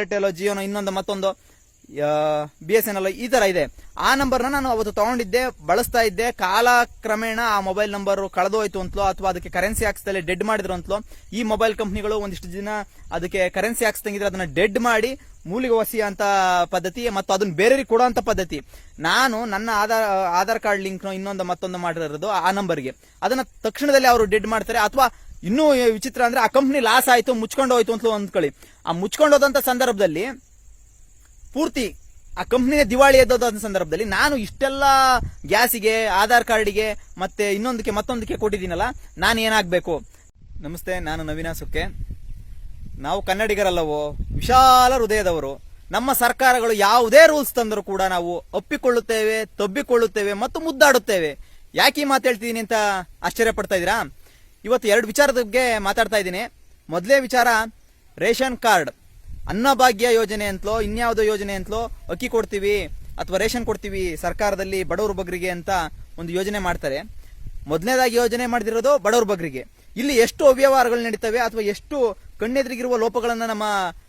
Airtel ಜಿಯೋನ ಇನ್ನೊಂದು ಮತ್ತೊಂದು B S N L ಈ ತರ ಇದೆ. ಆ ನಂಬರ್ನ ನಾನು ಅವತ್ತು ತಗೊಂಡಿದ್ದೆ, ಬಳಸ್ತಾ ಇದ್ದೆ. ಕಾಲ ಕ್ರಮೇಣ ಆ ಮೊಬೈಲ್ ನಂಬರ್ ಕಳೆದೋಯ್ತು ಅಂತಲೋ ಅಥವಾ ಅದಕ್ಕೆ ಕರೆನ್ಸಿ ಹಾಕ್ಸ್ದಲ್ಲಿ ಡೆಡ್ ಮಾಡಿದ್ರು ಅಂತಲೋ, ಈ ಮೊಬೈಲ್ ಕಂಪ್ನಿಗಳು ಒಂದಿಷ್ಟು ದಿನ ಅದಕ್ಕೆ ಕರೆನ್ಸಿ ಹಾಕ್ಸ್ದಂಗಿದ್ರೆ ಅದನ್ನ ಡೆಡ್ ಮಾಡಿ ಮೂಲಿಗೆ ವಸಿ ಅಂತ ಪದ್ಧತಿ ಮತ್ತು ಅದನ್ನ ಬೇರೆಯವ್ರಿಗೆ ಕೊಡೋ ಅಂತ ಪದ್ಧತಿ. ನಾನು ನನ್ನ ಆಧಾರ್ ಆಧಾರ್ ಕಾರ್ಡ್ ಲಿಂಕ್ ಇನ್ನೊಂದು ಮತ್ತೊಂದು ಮಾಡಿರೋದು ಆ ನಂಬರ್ಗೆ ಅದನ್ನ ತಕ್ಷಣದಲ್ಲಿ ಅವರು ಡೆಡ್ ಮಾಡ್ತಾರೆ. ಅಥವಾ ಇನ್ನೂ ವಿಚಿತ್ರ ಅಂದ್ರೆ ಆ ಕಂಪ್ನಿ ಲಾಸ್ ಆಯ್ತು, ಮುಚ್ಕೊಂಡು ಹೋಯ್ತು ಅಂತ ಅಂದ್ಕೊಳ್ಳಿ. ಆ ಮುಚ್ಕೊಂಡು ಹೋದಂತ ಸಂದರ್ಭದಲ್ಲಿ ಪೂರ್ತಿ ಆ ಕಂಪ್ನಿನೇ ದಿವಾಳಿ ಎದ್ದೋದಂತ ಸಂದರ್ಭದಲ್ಲಿ ನಾನು ಇಷ್ಟೆಲ್ಲ ಗ್ಯಾಸಿಗೆ, ಆಧಾರ್ ಕಾರ್ಡಿಗೆ ಮತ್ತೆ ಇನ್ನೊಂದಕ್ಕೆ, ಮತ್ತೊಂದಕ್ಕೆ ಕೊಟ್ಟಿದ್ದೀನಲ್ಲ, ನಾನು ಏನಾಗಬೇಕು? ನಮಸ್ತೆ, ನಾನು ನವೀನ ಸುಕ್ಕೆ. ನಾವು ಕನ್ನಡಿಗರಲ್ಲವೋ? ವಿಶಾಲ ಹೃದಯದವರು. ನಮ್ಮ ಸರ್ಕಾರಗಳು ಯಾವುದೇ ರೂಲ್ಸ್ ತಂದರೂ ಕೂಡ ನಾವು ಒಪ್ಪಿಕೊಳ್ಳುತ್ತೇವೆ, ತಬ್ಬಿಕೊಳ್ಳುತ್ತೇವೆ ಮತ್ತು ಮುದ್ದಾಡುತ್ತೇವೆ. ಯಾಕೆ ಮಾತು ಹೇಳ್ತಿದ್ದೀನಿ ಅಂತ ಆಶ್ಚರ್ಯ ಪಡ್ತಾ ಇದ್ದೀರಾ? ಇವತ್ತು ಎರಡು ವಿಚಾರದ ಬಗ್ಗೆ ಮಾತಾಡ್ತಾ ಇದ್ದೀನಿ. ಮೊದಲೇ ವಿಚಾರ, ರೇಷನ್ ಕಾರ್ಡ್. ಅನ್ನಭಾಗ್ಯ ಯೋಜನೆ ಅಂತಲೋ, ಇನ್ಯಾವುದೋ ಯೋಜನೆ ಅಂತಲೋ ಅಕ್ಕಿ ಕೊಡ್ತೀವಿ ಅಥವಾ ರೇಷನ್ ಕೊಡ್ತೀವಿ ಸರ್ಕಾರದಲ್ಲಿ ಬಡವ್ರ ಬಗ್ರಿಗೆ ಅಂತ ಒಂದು ಯೋಜನೆ ಮಾಡ್ತಾರೆ. ಮೊದಲನೇದಾಗಿ ಯೋಜನೆ ಮಾಡಿದಿರೋದು ಬಡವ್ರ ಬಗ್ರಿಗೆ. ಇಲ್ಲಿ ಎಷ್ಟು ಅವ್ಯವಹಾರಗಳು ನಡೀತವೆ ಅಥವಾ ಎಷ್ಟು ಕಣ್ಣೆದುರಿಗಿರುವ ಲೋಪಗಳನ್ನು ನಮ್ಮ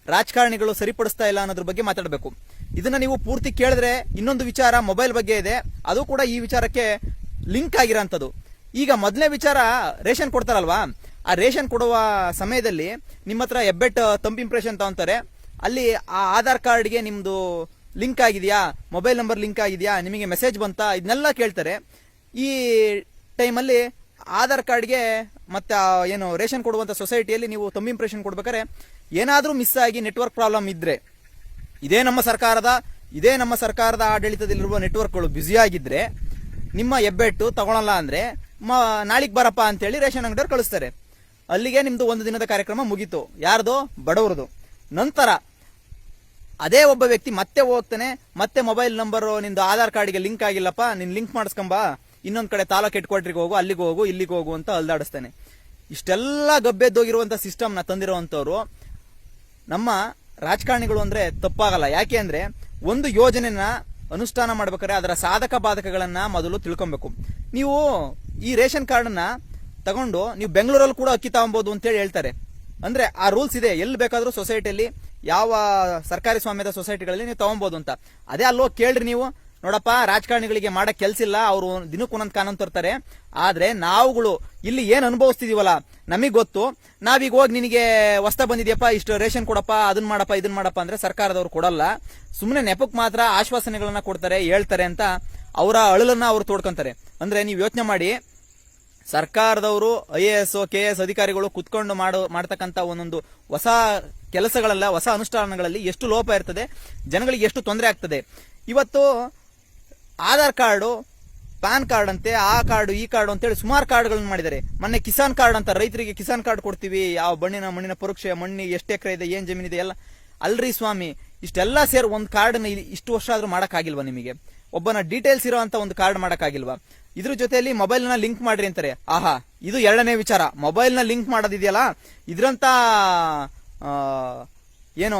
ರಾಜಕಾರಣಿಗಳು ಸರಿಪಡಿಸ್ತಾ ಇಲ್ಲ ಅನ್ನೋದ್ರ ಬಗ್ಗೆ ಮಾತಾಡಬೇಕು. ಇದನ್ನ ನೀವು ಪೂರ್ತಿ ಕೇಳಿದ್ರೆ ಇನ್ನೊಂದು ವಿಚಾರ ಮೊಬೈಲ್ ಬಗ್ಗೆ ಇದೆ. ಅದು ಕೂಡ ಈ ವಿಚಾರಕ್ಕೆ ಲಿಂಕ್ ಆಗಿರೋಂಥದ್ದು. ಈಗ ಮೊದಲನೇ ವಿಚಾರ ರೇಷನ್ ಕೊಡ್ತಾರಲ್ವಾ? ಆ ರೇಷನ್ ಕೊಡುವ ಸಮಯದಲ್ಲಿ ನಿಮ್ಮ ಹತ್ರ ಹೆಬ್ಬೆಟ್ ತಂಪ್ ಇಂಪ್ರೆಷನ್ ತಗೊಂತಾರೆ. ಅಲ್ಲಿ ಆ ಆಧಾರ್ ಕಾರ್ಡ್ಗೆ ನಿಮ್ದು ಲಿಂಕ್ ಆಗಿದೆಯಾ? ಮೊಬೈಲ್ ನಂಬರ್ ಲಿಂಕ್ ಆಗಿದೆಯಾ? ನಿಮಗೆ ಮೆಸೇಜ್ ಬಂತಾ? ಇದನ್ನೆಲ್ಲ ಕೇಳ್ತಾರೆ. ಈ ಟೈಮಲ್ಲಿ ಆಧಾರ್ ಕಾರ್ಡ್ಗೆ ಮತ್ತೆ ಏನು, ರೇಷನ್ ಕೊಡುವಂಥ ಸೊಸೈಟಿಯಲ್ಲಿ ನೀವು ತಂಬ್ ಇಂಪ್ರೆಷನ್ ಕೊಡ್ಬೇಕಾದ್ರೆ ಏನಾದರೂ ಮಿಸ್ ಆಗಿ ನೆಟ್ವರ್ಕ್ ಪ್ರಾಬ್ಲಮ್ ಇದ್ರೆ, ಇದೇ ನಮ್ಮ ಸರ್ಕಾರದ, ಇದೇ ನಮ್ಮ ಸರ್ಕಾರದ ಆಡಳಿತದಲ್ಲಿರುವ ನೆಟ್ವರ್ಕ್ಗಳು ಬ್ಯುಸಿಯಾಗಿದ್ರೆ ನಿಮ್ಮ ಹೆಬ್ಬೆಟ್ಟು ತಗೊಳಲ್ಲ ಅಂದ್ರೆ ನಾಳಿಗೆ ಬರಪ್ಪ ಅಂತೇಳಿ ರೇಷನ್ ಅಂಗಡಿಯವ್ರು ಕಳಿಸ್ತಾರೆ. ಅಲ್ಲಿಗೆ ನಿಮ್ದು ಒಂದು ದಿನದ ಕಾರ್ಯಕ್ರಮ ಮುಗೀತು. ಯಾರ್ದು? ಬಡವರದು. ನಂತರ ಅದೇ ಒಬ್ಬ ವ್ಯಕ್ತಿ ಮತ್ತೆ ಹೋಗ್ತಾನೆ, ಮತ್ತೆ ಮೊಬೈಲ್ ನಂಬರ್, ನಿಂದು ಆಧಾರ್ ಕಾರ್ಡ್ಗೆ ಲಿಂಕ್ ಆಗಿಲ್ಲಪ್ಪ, ನಿನ್ ಲಿಂಕ್ ಮಾಡಿಸ್ಕೊಂಬ, ಇನ್ನೊಂದ್ ಕಡೆ ತಾಲೂಕ್ ಹೆಡ್ ಹೋಗು, ಅಲ್ಲಿಗೆ ಹೋಗು, ಇಲ್ಲಿಗೆ ಹೋಗು ಅಂತ ಅಲ್ದಾಡಿಸ್ತಾನೆ. ಇಷ್ಟೆಲ್ಲ ಗಬ್ಬೆದ್ದೋಗಿರುವಂತ ನ ತಂದಿರುವಂತವ್ರು ನಮ್ಮ ರಾಜಕಾರಣಿಗಳು ಅಂದ್ರೆ ತಪ್ಪಾಗಲ್ಲ. ಯಾಕೆ ಅಂದ್ರೆ, ಒಂದು ಯೋಜನೆನ ಅನುಷ್ಠಾನ ಮಾಡ್ಬೇಕಾದ್ರೆ ಅದರ ಸಾಧಕ ಬಾಧಕಗಳನ್ನ ಮೊದಲು ತಿಳ್ಕೊಬೇಕು. ನೀವು ಈ ರೇಷನ್ ಕಾರ್ಡನ್ನು ತಗೊಂಡು ನೀವು ಬೆಂಗಳೂರಲ್ಲಿ ಕೂಡ ಅಕ್ಕಿ ತಗೊಬೋದು ಅಂತೇಳಿ ಹೇಳ್ತಾರೆ. ಅಂದ್ರೆ ಆ ರೂಲ್ಸ್ ಇದೆ, ಎಲ್ಲಿ ಬೇಕಾದ್ರೂ ಸೊಸೈಟಿಯಲ್ಲಿ ಯಾವ ಸರ್ಕಾರಿ ಸ್ವಾಮ್ಯದ ಸೊಸೈಟಿಗಳಲ್ಲಿ ನೀವು ತಗೊಬೋದು ಅಂತ. ಅದೇ ಅಲ್ಲೋ ಕೇಳ್ರಿ ನೀವು ನೋಡಪ್ಪ, ರಾಜಕಾರಣಿಗಳಿಗೆ ಮಾಡಕ್ ಕೆಲ್ಸ ಇಲ್ಲ, ಅವರು ದಿನಕ್ಕೆ ಒಂದೊಂದು ಕಾನೂನು ತರ್ತಾರೆ. ಆದ್ರೆ ನಾವುಗಳು ಇಲ್ಲಿ ಏನ್ ಅನುಭವಿಸ್ತಿದೀವಲ್ಲ, ನಮಗ್ ಗೊತ್ತು. ನಾವೀಗ ಹೋಗಿ ನಿನಗೆ ಹೊಸ್ತ ಬಂದಿದ್ಯಪ್ಪ, ಇಷ್ಟು ರೇಷನ್ ಕೊಡಪ್ಪ ಅದನ್ನ ಮಾಡಪ್ಪ ಇದನ್ನ ಮಾಡಪ್ಪ ಅಂದ್ರೆ ಸರ್ಕಾರದವ್ರು ಕೊಡಲ್ಲ. ಸುಮ್ಮನೆ ನೆಪಕ್ ಮಾತ್ರ ಆಶ್ವಾಸನೆಗಳನ್ನ ಕೊಡ್ತಾರೆ, ಹೇಳ್ತಾರೆ ಅಂತ ಅವರ ಅಳಲನ್ನ ಅವ್ರು ತೋಡ್ಕೊಂತಾರೆ. ಅಂದ್ರೆ ನೀವು ಯೋಚನೆ ಮಾಡಿ, ಸರ್ಕಾರದವರು, I A S, K S ಅಧಿಕಾರಿಗಳು ಕುತ್ಕೊಂಡು ಮಾಡೋ ಮಾಡ್ತಕ್ಕಂಥ ಒಂದೊಂದು ಹೊಸ ಕೆಲಸಗಳಲ್ಲ, ಹೊಸ ಅನುಷ್ಠಾನಗಳಲ್ಲಿ ಎಷ್ಟು ಲೋಪ ಇರ್ತದೆ, ಜನಗಳಿಗೆ ಎಷ್ಟು ತೊಂದರೆ ಆಗ್ತದೆ. ಇವತ್ತು ಆಧಾರ್ ಕಾರ್ಡು, ಪ್ಯಾನ್ ಕಾರ್ಡ್ ಅಂತೆ ಆ ಕಾರ್ಡು, ಈ ಕಾರ್ಡು ಅಂತೇಳಿ ಸುಮಾರು ಕಾರ್ಡ್ಗಳನ್ನು ಮಾಡಿದ್ದಾರೆ. ಮೊನ್ನೆ ಕಿಸಾನ್ ಕಾರ್ಡ್ ಅಂತ ರೈತರಿಗೆ ಕಿಸಾನ್ ಕಾರ್ಡ್ ಕೊಡ್ತೀವಿ. ಯಾವ ಬಣ್ಣಿನ ಮಣ್ಣಿನ ಪರೀಕ್ಷೆ, ಮಣ್ಣಿ ಎಷ್ಟು ಎಕರೆ ಇದೆ, ಏನು ಜಮೀನಿದೆ ಎಲ್ಲ. ಅಲ್ರಿ ಸ್ವಾಮಿ, ಇಷ್ಟೆಲ್ಲ ಸೇರಿ ಒಂದು ಕಾರ್ಡ್ನ ಇಷ್ಟು ವರ್ಷ ಆದ್ರೂ ಮಾಡೋಕ್ಕಾಗಿಲ್ವಾ ನಿಮಗೆ? ಒಬ್ಬನ ಡೀಟೇಲ್ಸ್ ಇರೋವಂಥ ಒಂದು ಕಾರ್ಡ್ ಮಾಡೋಕ್ಕಾಗಿಲ್ವಾ? ಇದ್ರ ಜೊತೆಯಲ್ಲಿ ಮೊಬೈಲ್ನ ಲಿಂಕ್ ಮಾಡ್ರಿ ಅಂತಾರೆ. ಆಹಾ, ಇದು ಎರಡನೇ ವಿಚಾರ. ಮೊಬೈಲ್ನ ಲಿಂಕ್ ಮಾಡೋದಿದೆಯಲ್ಲ? ಇದ್ರಂತ ಏನು,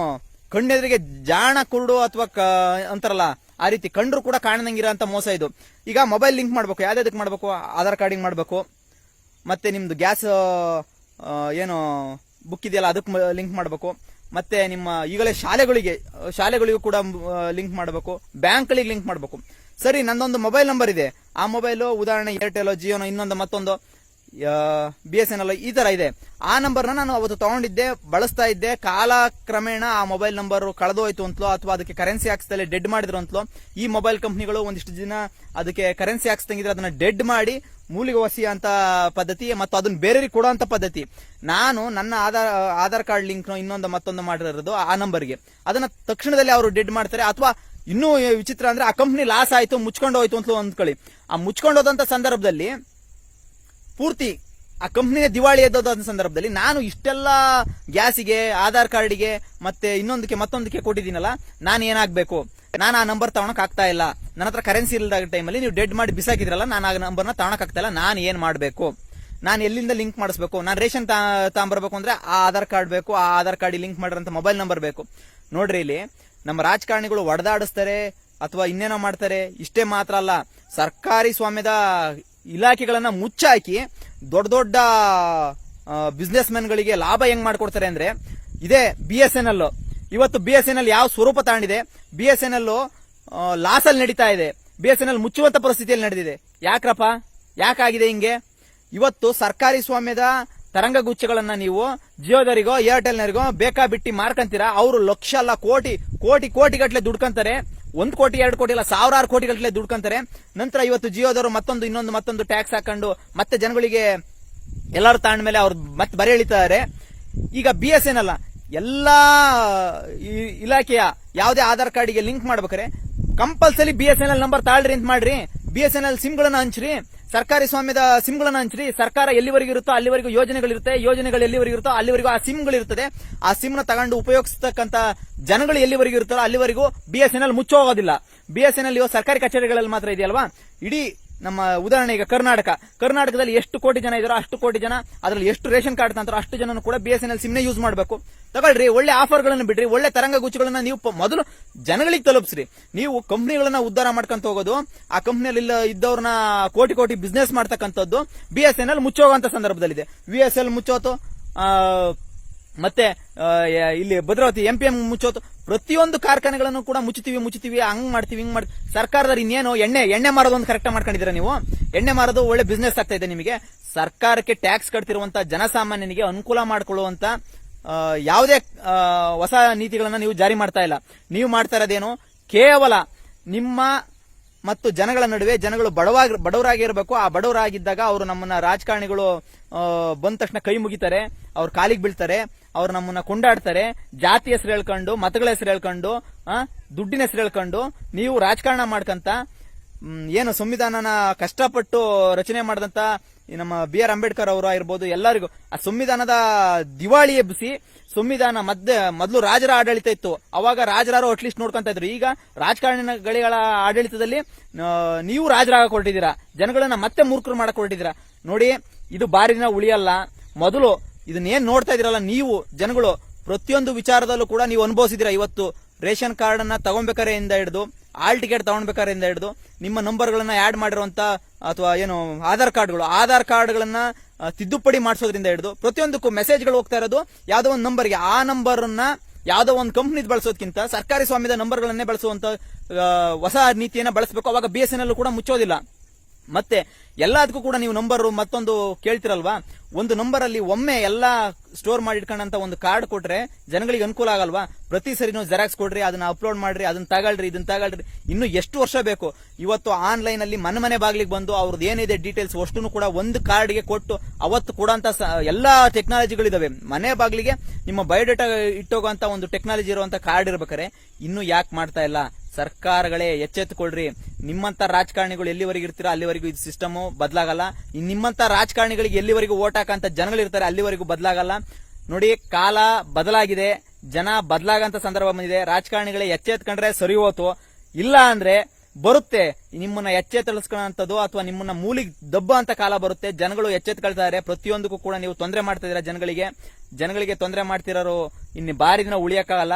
ಕಣ್ಣೆದುರಿಗೆ ಜಾಣ ಕುರುಡು ಅಥವಾ ಅಂತಾರಲ್ಲ ಆ ರೀತಿ ಕಂಡ್ರು ಕೂಡ ಕಾಣದಂಗಿರೋ ಮೋಸ ಇದು. ಈಗ ಮೊಬೈಲ್ ಲಿಂಕ್ ಮಾಡಬೇಕು. ಯಾವ್ದಾದಕ್ಕೆ ಮಾಡಬೇಕು? ಆಧಾರ್ ಕಾರ್ಡಿಂಗ್ ಮಾಡಬೇಕು. ಮತ್ತೆ ನಿಮ್ದು ಗ್ಯಾಸ್ ಏನು ಬುಕ್ ಇದೆಯಲ್ಲ, ಅದಕ್ಕೆ ಲಿಂಕ್ ಮಾಡಬೇಕು. ಮತ್ತೆ ನಿಮ್ಮ ಈಗಲೇ ಶಾಲೆಗಳಿಗೆ, ಶಾಲೆಗಳಿಗೂ ಕೂಡ ಲಿಂಕ್ ಮಾಡಬೇಕು. ಬ್ಯಾಂಕ್ಗಳಿಗೆ ಲಿಂಕ್ ಮಾಡಬೇಕು. ಸರಿ, ನಂದೊಂದು ಮೊಬೈಲ್ ನಂಬರ್ ಇದೆ. ಆ ಮೊಬೈಲು ಉದಾಹರಣೆ ಏರ್ಟೆಲ್ ಜಿಯೋನೋ ಇನ್ನೊಂದು ಮತ್ತೊಂದು. ಬಿ ಎಸ್ ಎನ್ ಎಲ್ ಈ ತರ ಇದೆ. ಆ ನಂಬರ್ನ ನಾನು ಅವತ್ತು ತಗೊಂಡಿದ್ದೆ, ಬಳಸ್ತಾ ಇದ್ದೆ. ಕಾಲ ಕ್ರಮೇಣ ಆ ಮೊಬೈಲ್ ನಂಬರ್ ಕಳೆದೋಯ್ತು ಅಂತಲೋ ಅಥವಾ ಅದಕ್ಕೆ ಕರೆನ್ಸಿ ಹಾಕ್ಸ್ದಲ್ಲಿ ಡೆಡ್ ಮಾಡಿದ್ರು ಅಂತಲೋ, ಈ ಮೊಬೈಲ್ ಕಂಪ್ನಿಗಳು ಒಂದಿಷ್ಟು ದಿನ ಅದಕ್ಕೆ ಕರೆನ್ಸಿ ಹಾಕ್ಸ್ದಂಗಿದ್ರೆ ಅದನ್ನ ಡೆಡ್ ಮಾಡಿ ಮೂಲಿಗೆ ವಸಿ ಅಂತ ಪದ್ಧತಿ ಮತ್ತು ಅದನ್ನ ಬೇರೆಯವ್ರಿಗೆ ಅಂತ ಪದ್ಧತಿ. ನಾನು ನನ್ನ ಆಧಾರ್ ಆಧಾರ್ ಕಾರ್ಡ್ ಲಿಂಕ್ ಇನ್ನೊಂದು ಮತ್ತೊಂದು ಮಾಡಿರೋದು ಆ ನಂಬರ್ಗೆ ಅದನ್ನ ತಕ್ಷಣದಲ್ಲಿ ಅವರು ಡೆಡ್ ಮಾಡ್ತಾರೆ ಅಥವಾ ಇನ್ನೂ ವಿಚಿತ್ರ ಅಂದ್ರೆ ಆ ಕಂಪ್ನಿ ಲಾಸ್ ಆಯ್ತು, ಮುಚ್ಕೊಂಡು ಹೋಯ್ತು ಅಂತ ಅಂದ್ಕೊಳ್ಳಿ. ಆ ಮುಚ್ಕೊಂಡೋದಂತ ಸಂದರ್ಭದಲ್ಲಿ ಪೂರ್ತಿ ಆ ಕಂಪ್ನಿನೇ ದಿವಾಳಿ ಎದ್ದೋದಂತ ಸಂದರ್ಭದಲ್ಲಿ ನಾನು ಇಷ್ಟೆಲ್ಲ ಗ್ಯಾಸಿಗೆ, ಆಧಾರ್ ಕಾರ್ಡಿಗೆ ಮತ್ತೆ ಇನ್ನೊಂದಕ್ಕೆ, ಮತ್ತೊಂದಕ್ಕೆ ಕೊಟ್ಟಿದ್ದೀನಲ್ಲ, ನಾನು ಏನಾಗಬೇಕು? ನಾನು ಆ ನಂಬರ್ ತಗೊಳಕ್ ಆಗ್ತಾ ಇಲ್ಲ. ನನ್ನ ಹತ್ರ ಕರೆನ್ಸಿ ಇಲ್ಲದ ಟೈಮಲ್ಲಿ ನೀವು ಡೆಡ್ ಮಾಡಿ ಬಿಸಾಕಿದ್ರಲ್ಲ, ನಾನು ಆ ನಂಬರ್ನ ತಗೊಳಕ್ ಆಗ್ತಾ ಇಲ್ಲ. ನಾನು ಏನು ಮಾಡಬೇಕು? ನಾನು ಎಲ್ಲಿಂದ ಲಿಂಕ್ ಮಾಡಿಸ್ಬೇಕು? ನಾನು ರೇಷನ್ ತಗೊಂಬರ್ಬೇಕು ಅಂದ್ರೆ ಆ ಆಧಾರ್ ಕಾರ್ಡ್ ಬೇಕು, ಆ ಆಧಾರ್ ಕಾರ್ಡ್ ಲಿಂಕ್ ಮಾಡಿರೋಂಥ ಮೊಬೈಲ್ ನಂಬರ್ ಬೇಕು. ನೋಡ್ರಿ ಇಲ್ಲಿ, ನಮ್ಮ ರಾಜಕಾರಣಿಗಳು ಒಡೆದಾಡಿಸ್ತಾರೆ ಅಥವಾ ಇನ್ನೇನೋ ಮಾಡ್ತಾರೆ? ಇಷ್ಟೇ ಮಾತ್ರ ಅಲ್ಲ. ಸರ್ಕಾರಿ ಸ್ವಾಮ್ಯದ ಇಲಾಖೆಗಳನ್ನ ಮುಚ್ಚಾಕಿ ದೊಡ್ಡ ದೊಡ್ಡ ಬಿಸ್ನೆಸ್ ಗಳಿಗೆ ಲಾಭ ಹೆಂಗ್ ಮಾಡ್ಕೊಡ್ತಾರೆ ಅಂದ್ರೆ, ಇದೇ ಬಿ ಎಸ್ ಎನ್ ಎಲ್ ಇವತ್ತು ಬಿ ಎಸ್ ಎನ್ ಎಲ್ ಯಾವ ಸ್ವರೂಪ ತಾಂಡಿದೆ B S N L loss ಅಲ್ಲಿ ನಡೀತಾ ಇದೆ. ಬಿ ಎಸ್ ಎನ್ ಎಲ್ ಮುಚ್ಚುವಂತ ಪರಿಸ್ಥಿತಿಯಲ್ಲಿ ನಡೆದಿದೆ. ಯಾಕ್ರಪ್ಪ? ಯಾಕಾಗಿದೆ ಹಿಂಗೆ? ಇವತ್ತು ಸರ್ಕಾರಿ ಸ್ವಾಮ್ಯದ ತರಂಗಗುಚ್ಚಗಳನ್ನ ನೀವು ಜಿಯೋದರಿಗೋ ಏರ್ಟೆಲ್ನರಿಗೋ ಬೇಕಾ ಬಿಟ್ಟಿ ಮಾರ್ಕಂತೀರಾ? ಅವರು ಲಕ್ಷ ಅಲ್ಲ, ಕೋಟಿ ಕೋಟಿ ಕೋಟಿ ಗಟ್ಟಲೆ ದುಡ್ಕಂತಾರೆ. ಒಂದ್ ಕೋಟಿ, ಎರಡು ಕೋಟಿ ಇಲ್ಲ, ಸಾವಿರಾರು ಕೋಟಿಗಳೇ ದುಡ್ಕೊಂತಾರೆ ನಂತರ ಇವತ್ತು ಜಿಯೋದವರು ಮತ್ತೊಂದು, ಇನ್ನೊಂದು, ಮತ್ತೊಂದು ಟ್ಯಾಕ್ಸ್ ಹಾಕೊಂಡು ಮತ್ತೆ ಜನಗಳಿಗೆ ಎಲ್ಲರೂ ತಾಂಡ ಮೇಲೆ ಅವ್ರು ಮತ್ತೆ ಬರೆ ಎಳಿತಾರೆ. ಈಗ ಬಿ ಎಸ್ ಎನ್ ಅಲ್ಲ, ಎಲ್ಲಾ ಇಲಾಖೆಯ ಯಾವುದೇ ಆಧಾರ್ ಕಾರ್ಡಿಗೆ ಲಿಂಕ್ ಮಾಡ್ಬೇಕಾರೆ compulsory B S N L number ತಾಳ್ರಿ ಅಂತ ಮಾಡ್ರಿ. ಬಿ ಎಸ್ ಎನ್ ಎಲ್ ಸಿಮ್ಗಳನ್ನ ಹಂಚ್ರಿ. ಸರ್ಕಾರಿ ಸ್ವಾಮ್ಯದ ಸಿಮ್ಗಳನ್ನ ಹಂಚ್ರಿ. ಸರ್ಕಾರ ಎಲ್ಲಿವರೆಗೂ ಇರುತ್ತೋ ಅಲ್ಲಿವರೆಗೂ ಯೋಜನೆಗಳಿರುತ್ತೆ ಯೋಜನೆಗಳು ಎಲ್ಲಿವರೆಗೂ ಇರುತ್ತೋ ಅಲ್ಲಿವರೆಗೂ ಆ ಸಿಮ್ಗಳು ಇರ್ತದೆ. ಆ ಸಿಮ್ನ ತಗೊಂಡು ಉಪಯೋಗಿಸ್ತಕ್ಕಂತ ಜನಗಳು ಎಲ್ಲಿವರೆಗೂ ಇರುತ್ತೋ ಅಲ್ಲಿವರೆಗೂ ಬಿ ಎಸ್ ಎನ್ ಎಲ್ ಮುಚ್ಚೋಗೋದಿಲ್ಲ. ಬಿ ಎಸ್ ಎನ್ ಎಲ್ ಸರ್ಕಾರಿ ಕಚೇರಿಗಳಲ್ಲಿ ಮಾತ್ರ ಇದೆಯಲ್ವಾ? ಇಡೀ ನಮ್ಮ ಉದಾಹರಣೆ ಈಗ ಕರ್ನಾಟಕ. ಕರ್ನಾಟಕದಲ್ಲಿ ಎಷ್ಟು ಕೋಟಿ ಜನ ಇದಾರೋ ಅಷ್ಟು ಕೋಟಿ ಜನ ಅದರಲ್ಲಿ ಎಷ್ಟು ರೇಷನ್ ಕಾರ್ಡ್ ತಂತಾರೋ ಅಷ್ಟು ಜನನು ಕೂಡ ಬಿ ಎಸ್ ಎನ್ ಎಲ್ ಸಿಮ್ನೆ ಯೂಸ್ ಮಾಡಬೇಕು. ತಗೊಳ್ರಿ, ಒಳ್ಳೆ ಆಫರ್ಗಳನ್ನು ಬಿಡ್ರಿ, ಒಳ್ಳೆ ತರಂಗಗುಚ್ಚಿಗಳನ್ನ ನೀವು ಮೊದಲು ಜನಗಳಿಗೆ ತಲುಪಿಸ್ರಿ. ನೀವು ಕಂಪ್ನಿಗಳನ್ನ ಉದ್ಧಾರ ಮಾಡ್ಕೊಂತ ಹೋಗೋದು, ಆ ಕಂಪ್ನಿಯಲ್ಲಿ ಇದ್ದವ್ರನ್ನ ಕೋಟಿ ಕೋಟಿ ಬಿಸ್ನೆಸ್ ಮಾಡ್ತಕ್ಕಂಥದ್ದು ಬಿ ಎಸ್ ಎನ್ ಎಲ್ ಮುಚ್ಚೋಗಂತ ಸಂದರ್ಭದಲ್ಲಿದೆ. ವಿ ಎಸ್ ಎಲ್ ಮುಚ್ಚೋತು ಮತ್ತೆ ಇಲ್ಲಿ ಭದ್ರಾವತಿ ಎಂ ಪಿ ಎಂ ಮುಚ್ಚೋದು. ಪ್ರತಿಯೊಂದು ಕಾರ್ಖಾನೆಗಳನ್ನು ಕೂಡ ಮುಚ್ಚುತ್ತೀವಿ ಮುಚ್ಚುತ್ತೀವಿ, ಹಂಗ್ ಮಾಡ್ತೀವಿ, ಹಿಂಗ್ ಮಾಡಿ ಸರ್ಕಾರದವ್ರು ಇನ್ನೇನು ಎಣ್ಣೆ ಎಣ್ಣೆ ಮಾರೋದು ಒಂದು ಕರೆಕ್ಟ್ ಮಾಡ್ಕೊಂಡಿದ್ದೀರಾ ನೀವು? ಎಣ್ಣೆ ಮಾರೋದು ಒಳ್ಳೆ ಬಿಸ್ನೆಸ್ ಆಗ್ತಾ ಇದೆ ನಿಮಗೆ. ಸರ್ಕಾರಕ್ಕೆ ಟ್ಯಾಕ್ಸ್ ಕಟ್ತಿರುವಂತ ಜನಸಾಮಾನ್ಯನಿಗೆ ಅನುಕೂಲ ಮಾಡಿಕೊಳ್ಳುವಂತ ಯಾವುದೇ ಹೊಸ ನೀತಿಗಳನ್ನ ನೀವು ಜಾರಿ ಮಾಡ್ತಾ ಇಲ್ಲ. ನೀವು ಮಾಡ್ತಾ ಇರೋದೇನು? ಕೇವಲ ನಿಮ್ಮ ಮತ್ತು ಜನಗಳ ನಡುವೆ ಜನಗಳು ಬಡವಾಗಿ ಬಡವರಾಗಿರ್ಬೇಕು ಆ ಬಡವರಾಗಿದ್ದಾಗ ಅವರು ನಮ್ಮನ್ನ ರಾಜಕಾರಣಿಗಳು ಬಂದ ತಕ್ಷಣ ಕೈ ಮುಗಿತಾರೆ. ಅವ್ರ ಕಾಲಿಗೆ ಬೀಳ್ತಾರೆ. ಅವ್ರು ನಮ್ಮನ್ನ ಕೊಂಡಾಡ್ತಾರೆ, ಜಾತಿ ಹೆಸರು ಹೇಳ್ಕೊಂಡು, ಮತಗಳ ಹೆಸರು ಹೇಳ್ಕೊಂಡು ದುಡ್ಡಿನ ಹೆಸರು ಹೇಳ್ಕೊಂಡು, ನೀವು ರಾಜಕಾರಣ ಮಾಡ್ಕಂತ ಏನು ಸಂವಿಧಾನನ ಕಷ್ಟಪಟ್ಟು ರಚನೆ ಮಾಡಿದಂತ ನಮ್ಮ ಬಿ ಆರ್ ಅಂಬೇಡ್ಕರ್ ಅವರು ಆಗಿರ್ಬೋದು ಎಲ್ಲರಿಗೂ, ಆ ಸಂವಿಧಾನದ ದಿವಾಳಿ ಎಬ್ಬಿಸಿ, ಸಂವಿಧಾನ ಮಧ್ಯೆ ಮೊದಲು ರಾಜರ ಆಡಳಿತ ಇತ್ತು, ಅವಾಗ ರಾಜರಾರು ಅಟ್ಲೀಸ್ಟ್ ನೋಡ್ಕೊಂತ ಇದ್ರು. ಈಗ ರಾಜಕಾರಣಿಗಳ ಆಡಳಿತದಲ್ಲಿ ನೀವು ರಾಜರಾಗ ಕೊರಟಿದ್ದೀರಾ ಜನಗಳನ್ನ ಮತ್ತೆ ಮೂರ್ಖರು ಮಾಡಕ್ ಹೊರಟಿದ್ದೀರಾ ನೋಡಿ, ಇದು ಬಾರಿನ ಉಳಿಯಲ್ಲ, ಮೊದಲು ಇದನ್ನೇನ್ ನೋಡ್ತಾ ಇದೀರಲ್ಲ ನೀವು ಜನಗಳು, ಪ್ರತಿಯೊಂದು ವಿಚಾರದಲ್ಲೂ ಕೂಡ ನೀವು ಅನುಭವಿಸಿದಿರ ಇವತ್ತು ರೇಷನ್ ಕಾರ್ಡ್ ಅನ್ನ ಇಂದ ಹಿಡಿದು, ಆಲ್ ಟಿಕೆಟ್ ತಗೊಳ್ಬೇಕಾರೆ ಇಂದ ಹಿಡಿದು, ನಿಮ್ಮ ನಂಬರ್ಗಳನ್ನ ಆಡ್ ಮಾಡಿರುವಂತ, ಅಥವಾ ಏನು, ಆಧಾರ್ ಕಾರ್ಡ್ಗಳು, ಆಧಾರ್ ಕಾರ್ಡ್ಗಳನ್ನ ತಿದ್ದುಪಡಿ ಮಾಡಿಸೋದ್ರಿಂದ ಹಿಡಿದು, ಪ್ರತಿಯೊಂದಕ್ಕೂ ಮೆಸೇಜ್ಗಳು ಹೋಗ್ತಾ ಇರೋದು, ಯಾವ್ದೋ ಒಂದು ನಂಬರ್ಗೆ. ಆ ನಂಬರ್ನ ಯಾವ್ದೋ ಒಂದು ಕಂಪ್ನಿದ್ ಬಳಸೋದಕ್ಕಿಂತ ಸರ್ಕಾರಿ ಸ್ವಾಮ್ಯದ ನಂಬರ್ಗಳನ್ನೇ ಬಳಸುವಂತ ಹೊಸ ನೀತಿಯನ್ನ ಬಳಸಬೇಕು. ಅವಾಗ ಬಿ ಎಸ್ ಎನ್ ಎಲ್ ಕೂಡ ಮುಚ್ಚೋದಿಲ್ಲ. ಮತ್ತೆ ಎಲ್ಲದಕ್ಕೂ ಕೂಡ ನೀವು ನಂಬರ್ ಮತ್ತೊಂದು ಕೇಳ್ತಿರಲ್ವಾ? ಒಂದು ನಂಬರ್ ಅಲ್ಲಿ ಒಮ್ಮೆ ಎಲ್ಲಾ ಸ್ಟೋರ್ ಮಾಡಿ ಇಟ್ಕೊಂಡಂತ ಒಂದು ಕಾರ್ಡ್ ಕೊಟ್ರೆ ಜನಗಳಿಗೆ ಅನುಕೂಲ ಆಗಲ್ವಾ? ಪ್ರತಿ ಸರಿನೂ ಜೆರಾಕ್ಸ್ ಕೊಡ್ರಿ, ಅದನ್ನ ಅಪ್ಲೋಡ್ ಮಾಡ್ರಿ, ಅದನ್ನ ತಗೊಳ್ರಿ, ಇದನ್ನ ತಗೊಳ್ರಿ. ಇನ್ನು ಎಷ್ಟು ವರ್ಷ ಬೇಕು? ಇವತ್ತು ಆನ್ಲೈನ್ ಅಲ್ಲಿ ಮನೆ ಮನೆ ಬಾಗ್ಲಿಗೆ ಬಂದು ಅವ್ರದ್ದು ಏನಿದೆ ಡೀಟೇಲ್ಸ್ ಅಷ್ಟು ಕೂಡ ಒಂದು ಕಾರ್ಡ್ಗೆ ಕೊಟ್ಟು ಅವತ್ತು ಕೊಡೋಂತ ಎಲ್ಲಾ ಟೆಕ್ನಾಲಜಿಗಳಿದಾವೆ ಮನೆ ಬಾಗ್ಲಿಗೆ ನಿಮ್ಮ ಬಯೋಡೇಟಾ ಇಟ್ಟೋಗುವಂತ ಒಂದು ಟೆಕ್ನಾಲಜಿ ಇರುವಂತ ಕಾರ್ಡ್ ಇರ್ಬೇಕಾರೆ, ಇನ್ನು ಯಾಕೆ ಮಾಡ್ತಾ ಇಲ್ಲ? ಸರ್ಕಾರಗಳೇ ಎಚ್ಚೆತ್ತುಕೊಳ್ರಿ. ನಿಮ್ಮಂತ ರಾಜಕಾರಣಿಗಳು ಎಲ್ಲಿವರೆಗೂ ಇರ್ತೀರಾ ಅಲ್ಲಿವರೆಗೂ ಇದು ಸಿಸ್ಟಮ್ ಬದಲಾಗಲ್ಲ. ನಿಮ್ಮಂತ ರಾಜಕಾರಣಿಗಳಿಗೆ ಎಲ್ಲಿವರೆಗೂ ಓಟ್ ಹಾಕಂತ ಜನಗಳಿರ್ತಾರೆ ಅಲ್ಲಿವರೆಗೂ ಬದಲಾಗಲ್ಲ. ನೋಡಿ, ಕಾಲ ಬದಲಾಗಿದೆ. ಜನ ಬದಲಾಗಂತ ಸಂದರ್ಭ ಬಂದಿದೆ. ರಾಜಕಾರಣಿಗಳೇ ಎಚ್ಚೆತ್ಕೊಂಡ್ರೆ ಸರಿ ಹೋತು. ಇಲ್ಲ ಅಂದ್ರೆ ಬರುತ್ತೆ. ನಿಮ್ಮನ್ನ ಎಚ್ಚೆತ್ತಳಿಸ್ಕೊಳ್ಳೋ ಅಥವಾ ನಿಮ್ಮನ್ನ ಮೂಲಿಗೆ ದಬ್ಬ ಅಂತ ಕಾಲ ಬರುತ್ತೆ. ಜನಗಳು ಎಚ್ಚೆತ್ಕೊಳ್ತಾರೆ. ಪ್ರತಿಯೊಂದಕ್ಕೂ ಕೂಡ ನೀವು ತೊಂದರೆ ಮಾಡ್ತಾ ಇದೀರಾ ಜನಗಳಿಗೆ? ಜನಗಳಿಗೆ ತೊಂದರೆ ಮಾಡ್ತಿರೋರು ಇನ್ನು ಬಾರಿ ದಿನ ಉಳಿಯಕ್ಕಾಗಲ್ಲ.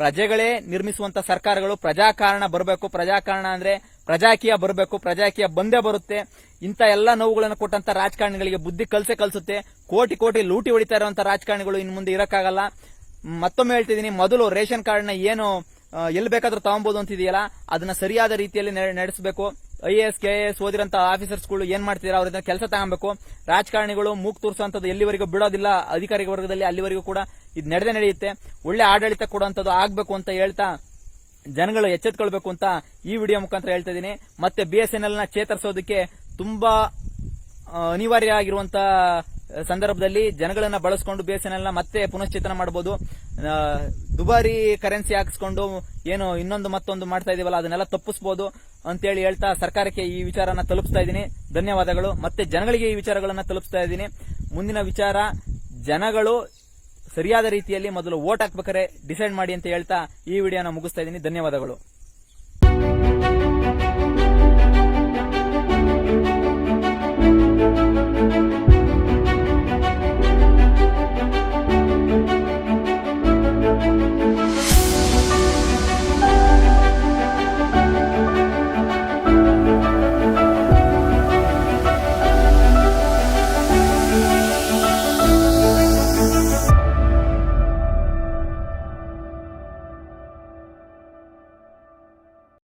ಪ್ರಜೆಗಳೇ ನಿರ್ಮಿಸುವಂತ ಸರ್ಕಾರಗಳು ಪ್ರಜಾಕಾರಣ ಬರಬೇಕು. ಪ್ರಜಾಕಾರಣ ಅಂದ್ರೆ ಪ್ರಜಾಕೀಯ ಬರಬೇಕು. ಪ್ರಜಾಕೀಯ ಬಂದೇ ಬರುತ್ತೆ. ಇಂಥ ಎಲ್ಲ ನೋವುಗಳನ್ನು ಕೊಟ್ಟಂತ ರಾಜಕಾರಣಿಗಳಿಗೆ ಬುದ್ಧಿ ಕಲ್ಸೆ ಕಲ್ಸುತ್ತೆ. ಕೋಟಿ ಕೋಟಿ ಲೂಟಿ ಹೊಡಿತಾ ಇರುವಂತ ರಾಜಕಾರಣಿಗಳು ಇನ್ನು ಮುಂದೆ ಇರಕ್ಕಾಗಲ್ಲ. ಮತ್ತೊಮ್ಮೆ ಹೇಳ್ತಿದ್ದೀನಿ, ಮೊದಲು ರೇಷನ್ ಕಾರ್ಡ್ನ ಏನು ಎಲ್ಲಿ ಬೇಕಾದ್ರೂ ತಗೊಬಹುದು ಅಂತಿದೆಯಲ್ಲ, ಅದನ್ನ ಸರಿಯಾದ ರೀತಿಯಲ್ಲಿ ನಡೆಸಬೇಕು. I A S K S ಓದಿರಂತ ಆಫೀಸರ್ಸ್ಗಳು ಏನ್ ಮಾಡ್ತೀರಾ ಅವರಿಂದ ಕೆಲಸ ತಗೊಬೇಕು. ರಾಜಕಾರಣಿಗಳು ಮೂಗ್ ತೋರಿಸುವಂತದ್ದು ಎಲ್ಲಿವರೆಗೂ ಬಿಡೋದಿಲ್ಲ. ಅಧಿಕಾರಿ ವರ್ಗದಲ್ಲಿ ಅಲ್ಲಿವರೆಗೂ ಕೂಡ ಇದು ನಡೆದೇ ನಡೆಯುತ್ತೆ. ಒಳ್ಳೆ ಆಡಳಿತ ಕೊಡುವಂತದ್ದು ಆಗ್ಬೇಕು ಅಂತ ಹೇಳ್ತಾ ಜನಗಳು ಎಚ್ಚೆತ್ಕೊಳ್ಬೇಕು ಅಂತ ಈ ವಿಡಿಯೋ ಮುಖಾಂತರ ಹೇಳ್ತಾ ಇದ್ದೀನಿ. ಮತ್ತೆ ಬಿ ಎಸ್ ಎನ್ ಎಲ್ನ ಚೇತರಿಸೋದಕ್ಕೆ ತುಂಬಾ ಅನಿವಾರ್ಯ ಆಗಿರುವಂತ ಸಂದರ್ಭದಲ್ಲಿ ಜನಗಳನ್ನ ಬಳಸ್ಕೊಂಡು ಬಿ ಎಸ್ ಎನ್ ಎಲ್ನ ಮತ್ತೆ ಪುನಶ್ಚೇತನ ಮಾಡಬಹುದು ದುಬಾರಿ ಕರೆನ್ಸಿ ಹಾಕಿಸ್ಕೊಂಡು ಏನು ಇನ್ನೊಂದು ಮತ್ತೊಂದು ಮಾಡ್ತಾ ಇದೀವಲ್ಲ, ಅದನ್ನೆಲ್ಲ ತಪ್ಪಿಸಬಹುದು ಅಂತೇಳಿ ಹೇಳ್ತಾ ಸರ್ಕಾರಕ್ಕೆ ಈ ವಿಚಾರನ ತಲುಪಿಸ್ತಾ ಇದ್ದೀನಿ. ಧನ್ಯವಾದಗಳು. ಮತ್ತೆ ಜನಗಳಿಗೆ ಈ ವಿಚಾರಗಳನ್ನು ತಲುಪಿಸ್ತಾ ಇದ್ದೀನಿ. ಮುಂದಿನ ವಿಚಾರ, ಜನಗಳು ಸರಿಯಾದ ರೀತಿಯಲ್ಲಿ ಮೊದಲು ವೋಟ್ ಹಾಕ್ಬೇಕಾರೆ ಡಿಸೈಡ್ ಮಾಡಿ ಅಂತ ಹೇಳ್ತಾ ಈ ವಿಡಿಯೋನ ಮುಗಿಸ್ತಾ ಇದ್ದೀನಿ. ಧನ್ಯವಾದಗಳು.